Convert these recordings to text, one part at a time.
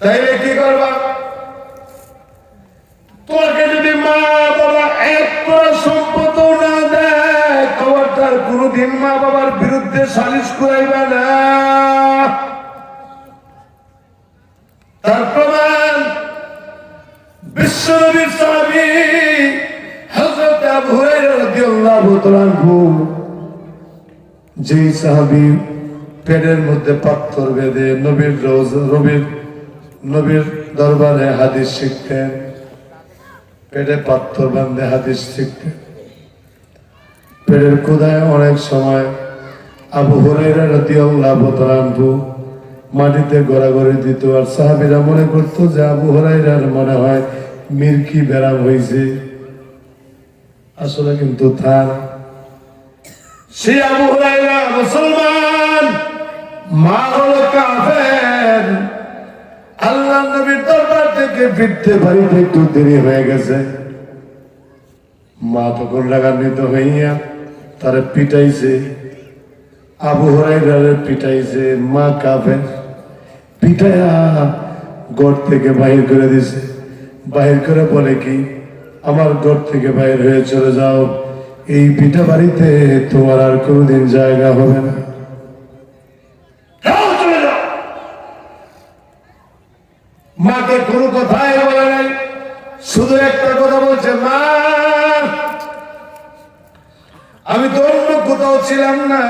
তাইলে কি করবা? তোমাকে যদি মা বাবা করা সম্পদ না দেয় তার কোনদিন মা বাবার বিরুদ্ধে সালিশ করাইবে না। তার প্রমাণ বিশ্বনবীর সাহাবী হযরত আবু রাদিয়াল্লাহু তাআলা যেই সাহাবী পেটের মধ্যে পাথর বেঁধে নবীর রোজ নবীর নবীর দরবারে হাদিস শিখতেন, পেটে পাথর বান্ধে হাদিস শিখতেন। পেটের কোদায় অনেক সময় আবু হরাইরা তাআলা আনহু মাটিতে গড়াগড়ি দিত, আর সাহাবীরা মনে করতো যে আবু হরাইরার মনে হয় মির্কি ব্যারাম হয়েছে আসলে কিন্তু তার সে আবু হুরায়রা মুসলমান, মা হলো কাফের। আল্লাহ নবীর দরবার থেকে ফিরতে বাড়িতে একটু দেরি হয়ে গেছে। মা তখন রাগান্বিত হইয়া তারে পিটাইছে, আবু হরাইরারে পিটাইছে, মা কাফের পিটাইয়া ঘর থেকে বাহির করে দিছে। বাহির করে বলে কি, আমার ঘর থেকে বাইর হয়ে চলে যাও, এই পিঠা বাড়িতে তোমার আর কোনোদিন জায়গা হবে না যাও, চলে যাও। মাকে কোনো কথাই বলে নাই। শুধু একটা কথা বলছে, মা, আমি তো অন্য কোথাও ছিলাম না।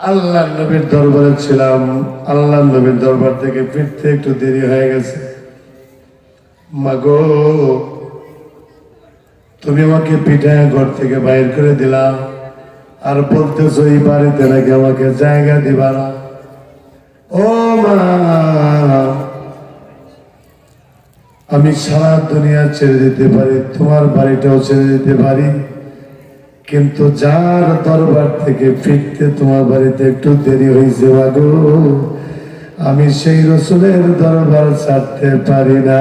আল্লাহ নবীর দরবারে ছিলাম। আল্লাহ নবীর দরবার থেকে ফিরতে একটু দেরি হয়ে গেছে। মাগো তুমি আমাকে পিঠায় ঘর থেকে বাইর করে দিলাম আর বলতেছো, এই বাড়িতে নাকি আমাকে জায়গা দিবা না। ও মা আমি সারা দুনিয়া ছেড়ে দিতে পারি, তোমার বাড়িটাও ছেড়ে দিতে পারি। কিন্তু যার দরবার থেকে ফিরতে তোমার বাড়িতে একটু দেরি হয়েছে মাগো আমি সেই রসুলের দরবার ছাড়তে পারি না।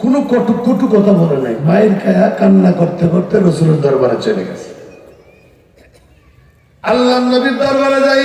কোনো কটু কটু কথা বলে নাই। মায়ের খায়া কান্না করতে করতে রসুলের দরবারে চলে গেছে। আল্লাহ নবীর দরবারে যাই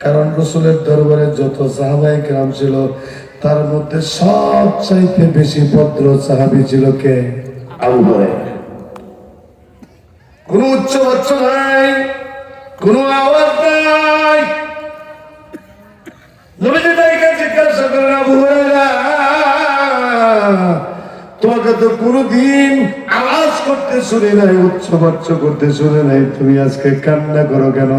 কারণ রসুলের দরবারে যত সাহাবাই কেরাম ছিল তার মধ্যে সব চাইতে বেশি ভদ্র সাহাবি ছিল কে? আবু কোন উচ্চ বাচ্চ নাই কোন আওয়াজ নাই। নবীজি তাইকে জিজ্ঞাসা করেন আবু তোমাকে তো কোনদিন আওয়াজ করতে শুনে নাই উচ্চ বাচ্চ করতে শুনে নাই তুমি আজকে কান্না করো কেন?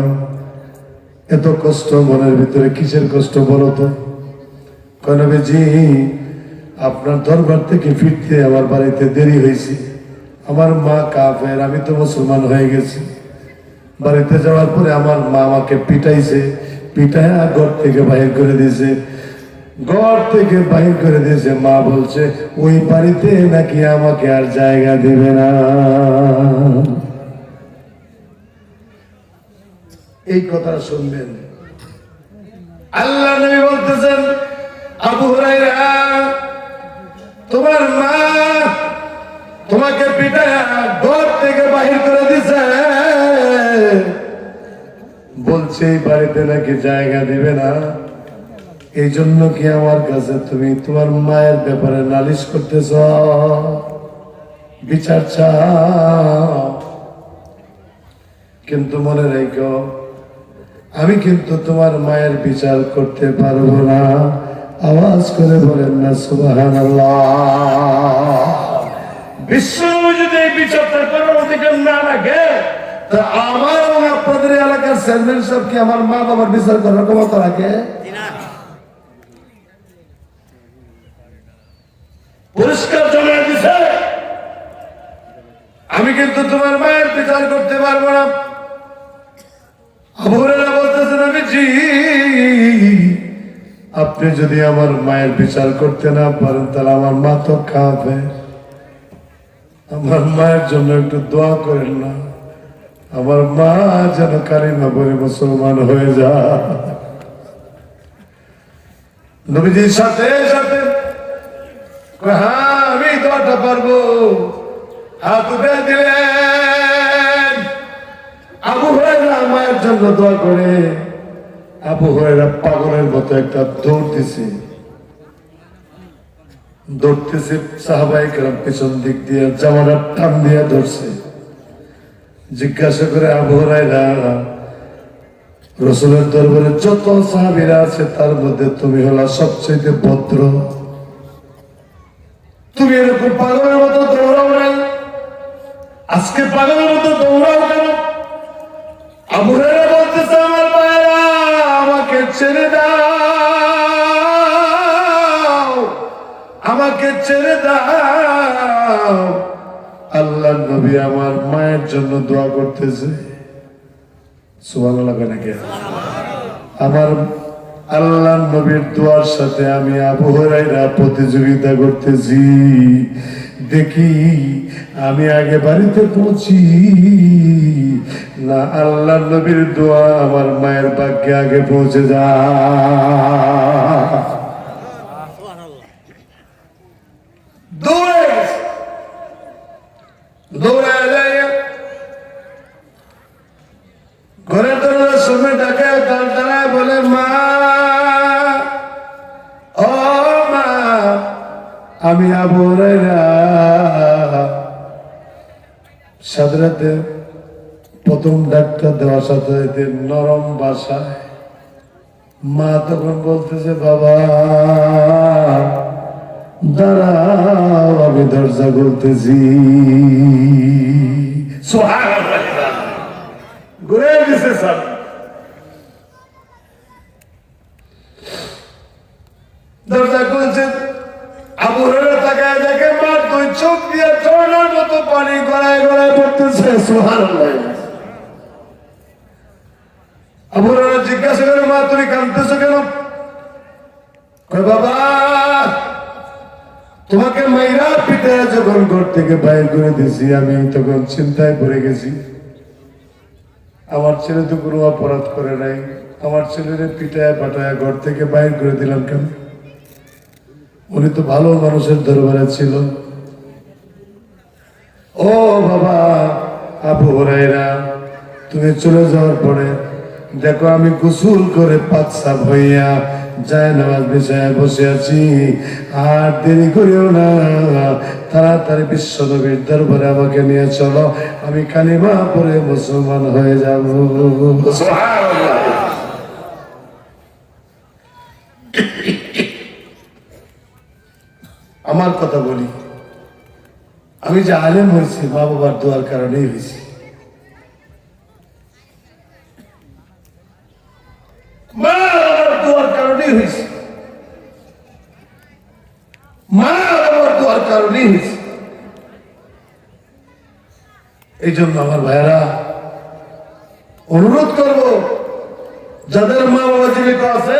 এত কষ্ট মনের ভিতরে কিসের কষ্ট বলো তো? কনবেজি আপনার দরবার থেকে ফিরতে আমার বাড়িতে দেরি হয়েছে। আমার মা কাফের, আমি তো মুসলমান হয়ে গেছি। বাড়িতে যাওয়ার পরে আমার মা আমাকে পিটাইছে, পিটায় ঘর থেকে বাহির করে দিয়েছে। ঘর থেকে বাহির করে দিয়েছে, মা বলছে, ওই বাড়িতে নাকি আমাকে আর জায়গা দেবে না। এই কথা শুনবেন। আল্লাহ নবী বলতেছেন, আবু হুরায়রা, তোমার মা তোমাকে পিটায় ঘর থেকে বাহির করে দিছে। বলছে, এই বাড়িতে নাকি জায়গা দিবে না। এই জন্য কি আমার কাছে তুমি তোমার মায়ের ব্যাপারে নালিশ করতেছ? বিচার চাও। কিন্তু মনে রেখো আমি কিন্তু তোমার মায়ের বিচার করতে পারব না। আওয়াজ করে বলেন না সুবাহান বিশ্ব যদি বিচারটা করার অধিকার না রাখে, তা আমার আপনাদের এলাকার চেয়ারম্যান কি আমার মা বাবার বিচার করার ক্ষমতা রাখে? পুরস্কার জমা দিছে। আমি কিন্তু তোমার মায়ের বিচার করতে পারব না। আবুরেরা বলতেছেন আমি জি আপনি যদি আমার মায়ের বিচার করতে না পারেন, তাহলে আমার মা তো খাবে আমার মায়ের জন্য একটু দোয়া করেন না। আমার মা যেন কালিমা বলে মুসলমান হয়ে যায়। নবীজির সাথে সাথে হ্যাঁ আমি দোয়াটা পারব। হাত উঠে দিলেন। আবু হরেরা মায়ের জন্য দোয়া করে। আবু হরেরা পাগলের মতো একটা দৌড় দিছে। দৌড়তেছে পিছন দিক দিয়ে টান দিয়ে ধরছে জিজ্ঞাসা করে আবু হরাইরা রসুলের দরবারে যত সাহাবিরা আছে তার মধ্যে তুমি হলা সবচেয়ে ভদ্র। তুমি এরকম পাগলের মতো দৌড়াও না আজকে পাগলের মতো দৌড়াও আমার আমাকে ছেড়ে দাও, আমাকে ছেড়ে দাও। নবী আমার মায়ের জন্য দোয়া করতেছে। আমার আল্লাহ নবীর দোয়ার সাথে আমি আবু প্রতিযোগিতা করতেছি। দেখি, আমি আগে বাড়িতে পৌঁছি না, আল্লাহ নবীর দোয়া আমার মায়ের ভাগ্যে আগে পৌঁছে যা দৌড়ে গেছে। আমি সাথে প্রথম ডাক্তার দেওয়ার সাথে নরম বাসায়। মা তখন বলতেছে, বাবা, দাঁড়াও, আমি দরজা সুবহানাল্লাহ। ঘুরে দরজা খুলছে। দেখে মা দিয়ে পানি গড়ায় গড়ায় জিজ্ঞাসা করে, মা, তুমি কাঁদতেছো বাবা, তোমাকে মাইরা পিঠে যখন ঘর থেকে বাইর করে দিয়েছি, আমি তখন চিন্তায় পড়ে গেছি। আমার ছেলে তো কোনো অপরাধ করে নাই। আমার ছেলেরে পিটায় পাটায় ঘর থেকে বাইর করে দিলাম কেন? উনি তো ভালো মানুষের দরবারে ছিল। ও বাবা, আবু হরাইরা তুমি চলে যাওয়ার পরে দেখো আমি গোসল করে পাচ্ছাপ হইয়া যায় নামাজ বিষয়ে বসে আছি। আর দেরি করিও না, তাড়াতাড়ি বিশ্ব নবীর দরবারে আমাকে নিয়ে চলো। আমি কালিমা পরে মুসলমান হয়ে যাব সুবহানাল্লাহ। আমার কথা বলি। আমি যে আলেম হয়েছি, মা বাবার দোয়ার কারণেই হয়েছি। এই জন্য আমার ভাইয়েরা, অনুরোধ করব, যাদের মা বাবা জীবিত আছে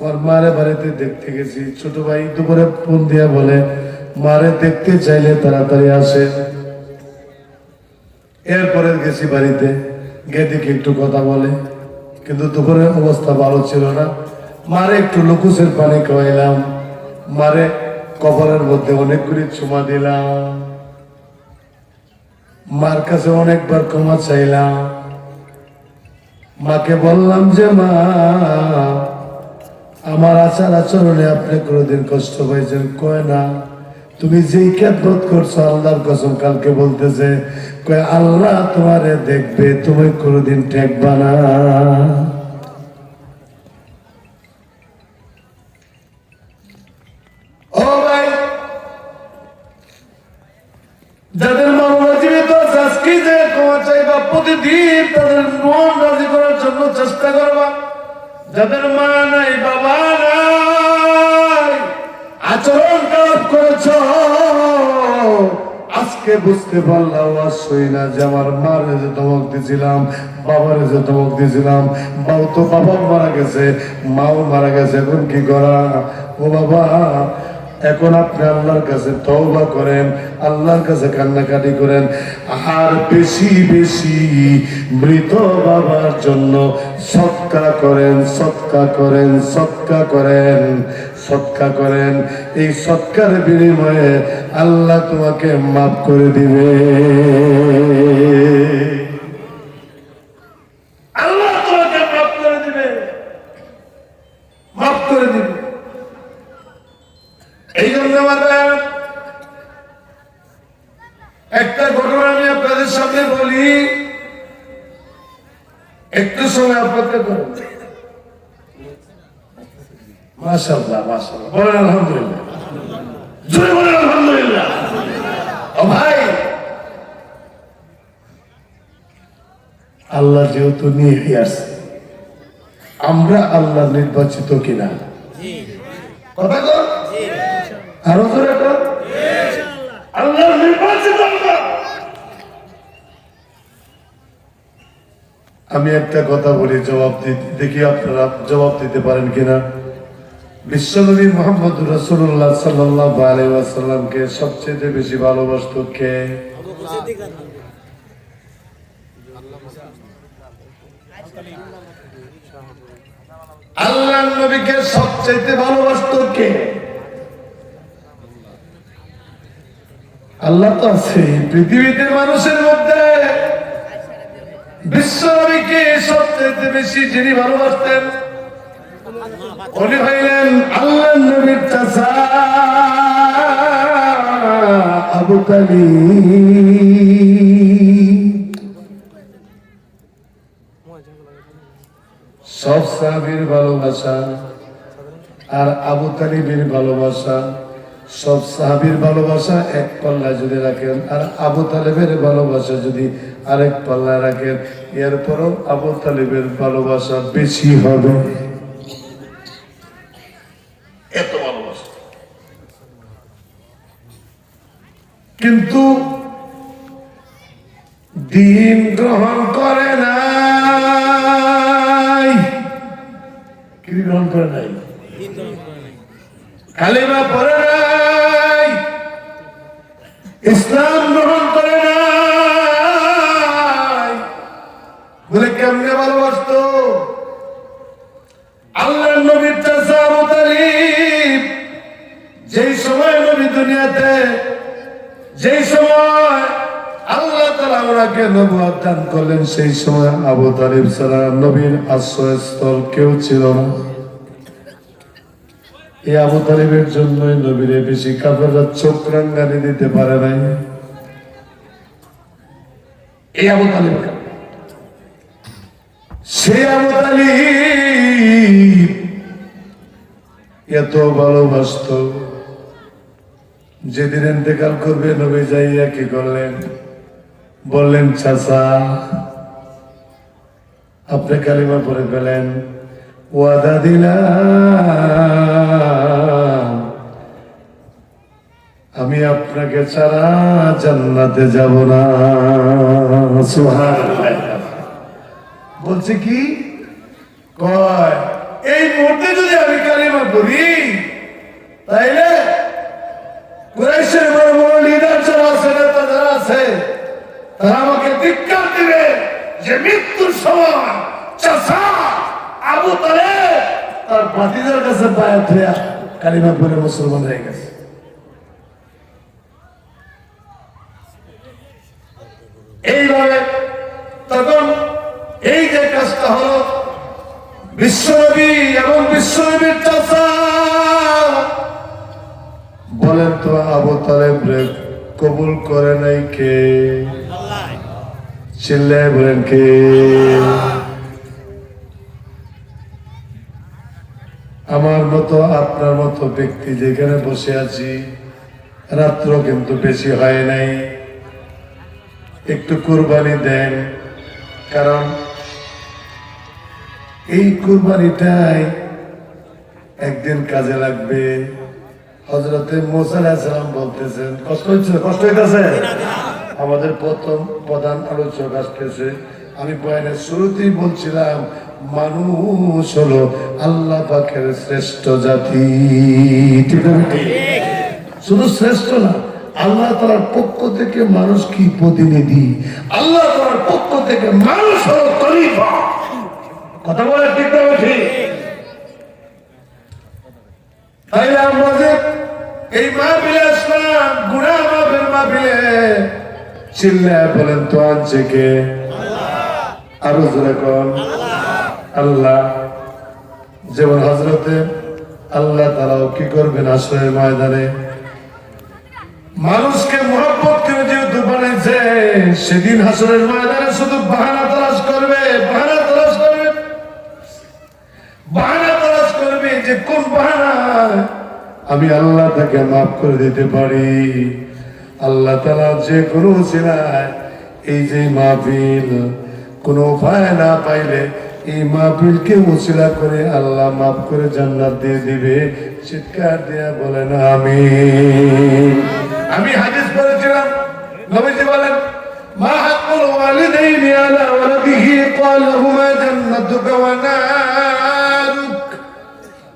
মারে বাড়িতে দেখতে গেছি। ছোট ভাই দুপুরে ফোন দিয়া বলে, মারে দেখতে চাইলে তাড়াতাড়ি আসে। এরপরে গেছি বাড়িতে। গিয়ে দেখি একটু কথা বলে। কিন্তু দুপুরের অবস্থা ভালো ছিল না। মারে একটু লুকুসের পানি খাওয়াইলাম। মারে কপালের মধ্যে অনেকগুলি চুমা দিলাম। মার কাছে অনেকবার ক্ষমা চাইলাম। মাকে বললাম যে, মা আমার আচার আচরণে আপনি কোনোদিন কষ্ট পাইছেন? কয় না। তুমি যেই খেদমত করছ, আল্লাহর কসম কালকে বলতেছে, কয়, আল্লাহ তোমারে দেখবে, তুমি কোনোদিন ঠেকবা না। যাদের চাইবা, প্রতিদিন তাদের মন রাজি করার জন্য চেষ্টা করবা। যাদের মা নাই, বাবা নাই, আচরণ খারাপ করেছ, আজকে বুঝতে পারলাম আসই না যে আমার মার যে ধমক দিয়েছিলাম, বাবার যে ধমক দিয়েছিলাম, বাউ তো বাবাও মারা গেছে, মাও মারা গেছে, এখন কি করা? ও বাবা এখন আপনি আল্লাহর কাছে তওবা করেন, আল্লাহর কাছে কান্নাকাটি করেন, আর বেশি বেশি মৃত বাবার জন্য সৎকা করেন সৎকা করেন সৎকা করেন সৎকা করেন। এই সৎকার বিনিময়ে আল্লাহ তোমাকে মাফ করে দিবে। একটু সময় অপেক্ষা করুন। মাশাল্লাহ মাশাল্লাহ বলেন আলহামদুলিল্লাহ। জোরে বলেন আলহামদুলিল্লাহ। ও ভাই। আল্লাহ যেহেতু নিয়ে আসছে আমরা আল্লাহ নির্বাচিত কিনা? কথা কর আরও জোরে কর আল্লাহ নির্বাচিত আমরা। আমি একটা কথা বলি, জবাব দিতে দেখি আপনারা জবাব দিতে পারেন কিনা। বিশ্বনবী মোহাম্মদ রসুল্লাহ সাল্লাহ সবচেয়ে বেশি ভালোবাসত কে? আল্লাহ নবীকে সবচেয়ে ভালোবাসত কে? আল্লাহ তো আছে পৃথিবীতে মানুষের মধ্যে বিশ্বনবীকে সবচেয়ে বেশি যিনি ভালোবাসতেন, উনি হইলেন আল্লাহ নবীর চাচা আবু তালিব সব সাহাবীর ভালোবাসা আর আবু তালিবের ভালোবাসা। সব সাহাবীর ভালোবাসা এক পাল্লায় যদি রাখেন আর আবু তালেবের ভালোবাসা যদি আরেক পাল্লায় রাখেন এরপরও আবু তালেবের ভালোবাসা বেশি হবে। এত ভালোবাসা। কিন্তু দিন গ্রহণ করে নাই। কি গ্রহণ করে নাই? কালিমা পড়ে নাই ইসলাম গ্রহণ করে নাই। বলে কেমনে ভালোবাসতো? আল্লাহ নবীর চাষা আবু যেই সময় নবী দুনিয়াতে, যেই সময় আল্লাহ তালা ওনাকে নবুয়াদ দান করলেন, সেই সময় আবু তালিব ছাড়া নবীর আশ্রয়স্থল কেউ ছিল না। এই আবু তালিবের জন্যই নবীরে বেশি কাপড়রা চোখ রাঙ্গানি দিতে পারে নাই। এই আবু তালিব সে আবু তালিব এত ভালোবাসত যেদিন এতেকাল করবে নবী যাইয়া কি করলেন? বললেন, চাচা, আপনি কালিমা পরে ফেলেন। ওয়াদা দিলাম। আমি আপনাকে ছাড়া জান্নাতে যাব না। বলছে কি? কয়, এই মুহূর্তে যদি আমি কালিমা করি তাইলে কুরাইশের বড় বড় লিডার যারা আছে, নেতা যারা আছে, তারা আমাকে ধিক্কার দিবে যে মৃত্যুর সময় চাষা আবু তালে তার বাতিদের কাছে পায়ে ধুয়া কালিমা পরে মুসলমান হয়ে গেছে। এইভাবে তখন এই যে কাজটা হলো, বিশ্বনবী এবং বিশ্বনবীর চাষা বলেন তো, আবু তালেব কবুল করে নাই কে? চিল্লায় বলেন কে? আমার মতো, আপনার মতো ব্যক্তি যেখানে বসে আছি, রাত্র কিন্তু বেশি হয় নাই। একটু কোরবানি দেন, কারণ এই কোরবানিটাই একদিন কাজে লাগবে। হজরতে মোসালাম বলতেছেন, কষ্ট হচ্ছে, কষ্ট হইতেছে? আমাদের প্রথম প্রধান আলোচক আসতেছে। আমি বয়ানের শুরুতেই বলছিলাম মানুষ হলো আল্লাহ পাকের শ্রেষ্ঠ জাতি? শুধু শ্রেষ্ঠ না, আল্লাহ তালার পক্ষ থেকে মানুষ কি প্রতিনিধি? আল্লাহ তালার পক্ষ থেকে মানুষ হলো কথা বলে ঠিক এই মাহফিলে আসলাম গুণা মাহফিল বলেন, তো কে? আরও জোরে যেমন হজরতে আল্লাহ তারাও কি করবেন আসলে ময়দানে? মানুষকে মোহাম্মত করে যেহেতু বানিয়েছে, সেদিন হাসরের ময়দানে শুধু বাহানা তালাশ করবে, বাহানা তালাশ করবে? বাহানা তালাশ করবে যে কোন বাহানা? আমি আল্লাহ তাকে মাফ করে দিতে পারি। আল্লাহ তালা যে কোনো ছিলায় এই যে মাহফিল, কোনো উপায় না পাইলে এই মাহফিলকে মুসিলা করে আল্লাহ মাফ করে জান্নাত দিয়ে দিবে। চিৎকার দেয়া বলেন আমি আমি হাদিস পড়েছিলাম, নবীজি বলেন, মা হাক্কুল ওয়ালিদাইনি আলা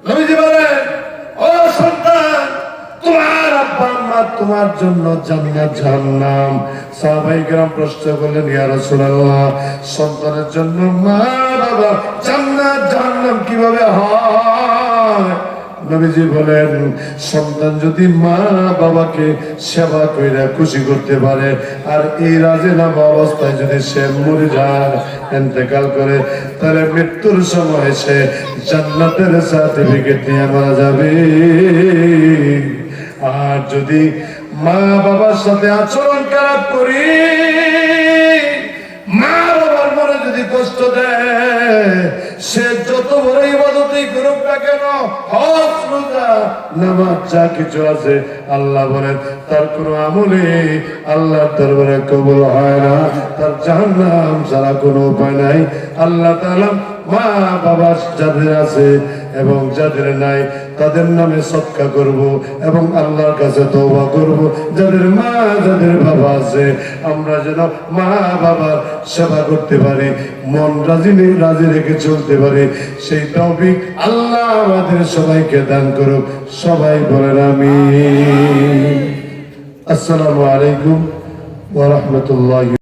নবীজি বলেন, ও সন্তান, তোমার তোমার জন্য জান্নাত, জাহান্নাম। সাহাবাই গ্রাম প্রশ্ন করলেন, ইয়া রাসূলুল্লাহ, সন্তানের জন্য মা বাবা জান্নাত, জাহান্নাম কীভাবে হয়? নবীজি বলেন, সন্তান যদি মা বাবাকে সেবা কইরা খুশি করতে পারে, আর এই রাজেনামা অবস্থায় যদি সে মরে যায় এতেকাল করে, তাহলে মৃত্যুর সময় সে জান্নাতের সার্টিফিকেট নিয়ে মারা যাবে। আর যদি মা বাবার সাথে আচরণ খারাপ করি মা বাবার মনে যদি কষ্ট দেয়, সে যত বড় ইবাদতই করুক না কেন যা কিছু আছে, আল্লাহ বলেন, তার কোনো আমলে আল্লাহর দরবারে কবুল হয় না। তার জাহান্নাম ছাড়া কোনো উপায় নাই। আল্লাহ তাআলা মা বাবা যাদের আছে এবং যাদের নাই তাদের নামে সৎকা করব এবং আল্লাহর কাছে তওবা করব। যাদের মা, যাদের বাবা আছে, আমরা যেন মা বাবার সেবা করতে পারি, মন রাজি নেই রাজি রেখে চলতে পারি, সেই টপিক আল্লাহ আমাদের সবাইকে দান করুক। সবাই বলেন আমি আসসালামু আলাইকুম ওয়া রাহমাতুল্লাহি